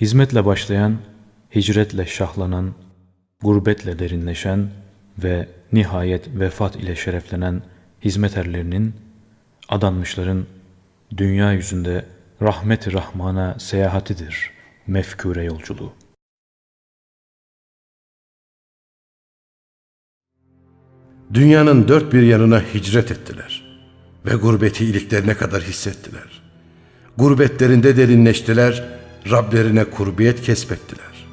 Hizmetle başlayan, hicretle şahlanan, gurbetle derinleşen ve nihayet vefat ile şereflenen hizmet erlerinin, adanmışların dünya yüzünde rahmet-i rahmana seyahatidir mefkure yolculuğu. Dünyanın dört bir yanına hicret ettiler ve gurbeti iliklerine kadar hissettiler. Gurbetlerinde derinleştiler, Rablerine kurbiyet kesbettiler.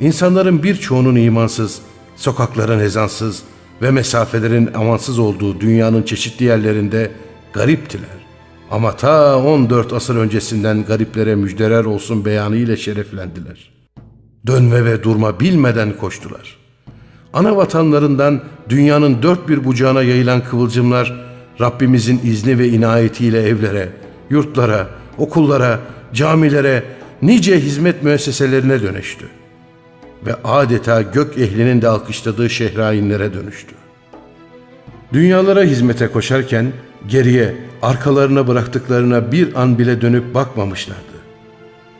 İnsanların birçoğunun imansız, sokakların ezansız ve mesafelerin amansız olduğu dünyanın çeşitli yerlerinde gariptiler. Ama ta 14 asır öncesinden gariplere müjdeler olsun beyanı ile şereflendiler. Dönme ve durma bilmeden koştular.'' Ana vatanlarından dünyanın dört bir bucağına yayılan kıvılcımlar Rabbimizin izni ve inayetiyle evlere, yurtlara, okullara, camilere, nice hizmet müesseselerine dönüştü. Ve adeta gök ehlinin de alkışladığı şehrainlere dönüştü. Dünyalara hizmete koşarken geriye, arkalarına bıraktıklarına bir an bile dönüp bakmamışlardı.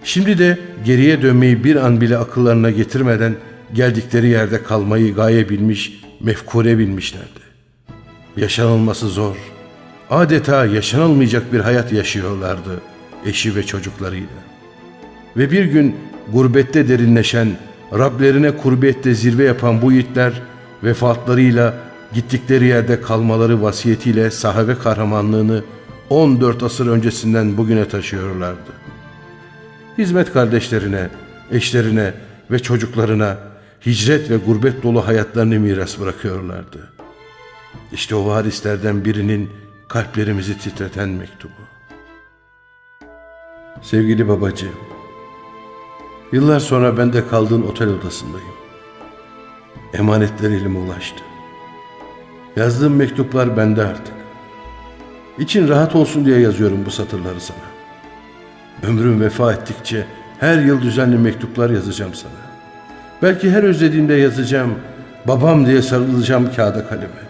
Şimdi de geriye dönmeyi bir an bile akıllarına getirmeden geldikleri yerde kalmayı gaye bilmiş, mefkure bilmişlerdi. Yaşanılması zor, adeta yaşanılmayacak bir hayat yaşıyorlardı eşi ve çocuklarıyla. Ve bir gün gurbette derinleşen, Rablerine kurbiyette zirve yapan bu yiğitler vefatlarıyla gittikleri yerde kalmaları vasiyetiyle sahabe kahramanlığını 14 asır öncesinden bugüne taşıyorlardı. Hizmet kardeşlerine, eşlerine ve çocuklarına hicret ve gurbet dolu hayatlarını miras bırakıyorlardı. İşte o varislerden birinin kalplerimizi titreten mektubu. Sevgili babacığım, yıllar sonra ben de kaldığın otel odasındayım. Emanetler elime ulaştı. Yazdığım mektuplar bende artık. İçin rahat olsun diye yazıyorum bu satırları sana. Ömrüm vefa ettikçe her yıl düzenli mektuplar yazacağım sana. Belki her özlediğimde yazacağım, babam diye sarılacağım kağıda kaleme.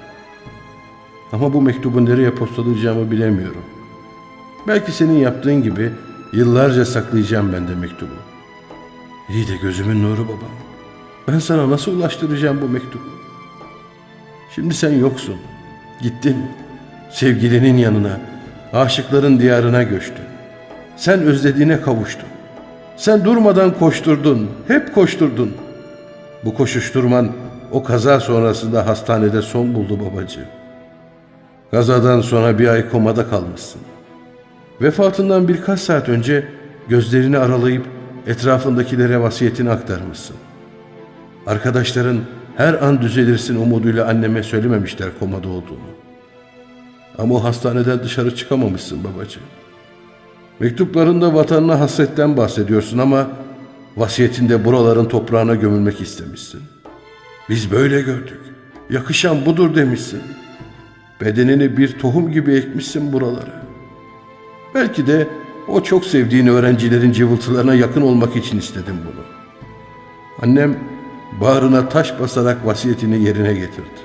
Ama bu mektubu nereye postalayacağımı bilemiyorum. Belki senin yaptığın gibi yıllarca saklayacağım ben de mektubu. İyi de gözümün nuru babam. Ben sana nasıl ulaştıracağım bu mektubu? Şimdi sen yoksun. Gittin. Sevgilinin yanına, aşıkların diyarına göçtün. Sen özlediğine kavuştun. Sen durmadan koşturdun, hep koşturdun. Bu koşuşturman o kaza sonrasında hastanede son buldu babacığım. Kazadan sonra bir ay komada kalmışsın. Vefatından birkaç saat önce gözlerini aralayıp etrafındakilere vasiyetini aktarmışsın. Arkadaşların her an düzelirsin umuduyla anneme söylememişler komada olduğunu. Ama o hastaneden dışarı çıkamamışsın babacığım. Mektuplarında vatanına hasretten bahsediyorsun ama vasiyetinde buraların toprağına gömülmek istemişsin. Biz böyle gördük. Yakışan budur demişsin. Bedenini bir tohum gibi ekmişsin buralara. Belki de o çok sevdiğin öğrencilerin cıvıltılarına yakın olmak için istedim bunu. Annem bağrına taş basarak vasiyetini yerine getirdi.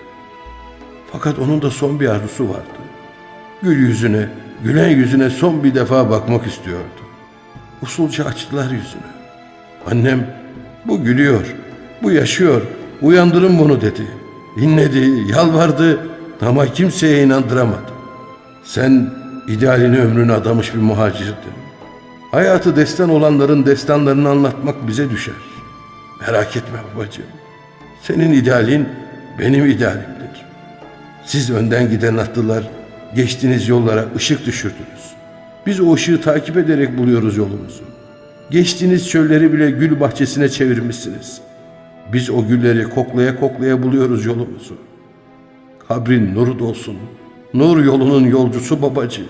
Fakat onun da son bir arzusu vardı. Gül yüzüne, gülen yüzüne son bir defa bakmak istiyordu. Usulca açtılar yüzünü. Annem bu gülüyor, bu yaşıyor, uyandırın bunu dedi. İnledi, yalvardı ama kimseye inandıramadı. Sen idealini ömrünü adamış bir muhacirdin. Hayatı destan olanların destanlarını anlatmak bize düşer. Merak etme babacığım. Senin idealin benim idealimdir. Siz önden giden atlılar geçtiğiniz yollara ışık düşürdünüz. Biz o ışığı takip ederek buluyoruz yolumuzu. Geçtiğiniz çölleri bile gül bahçesine çevirmişsiniz. Biz o gülleri koklaya koklaya buluyoruz yolumuzu. Kabrin nuru dolsun. Nur yolunun yolcusu babacığım.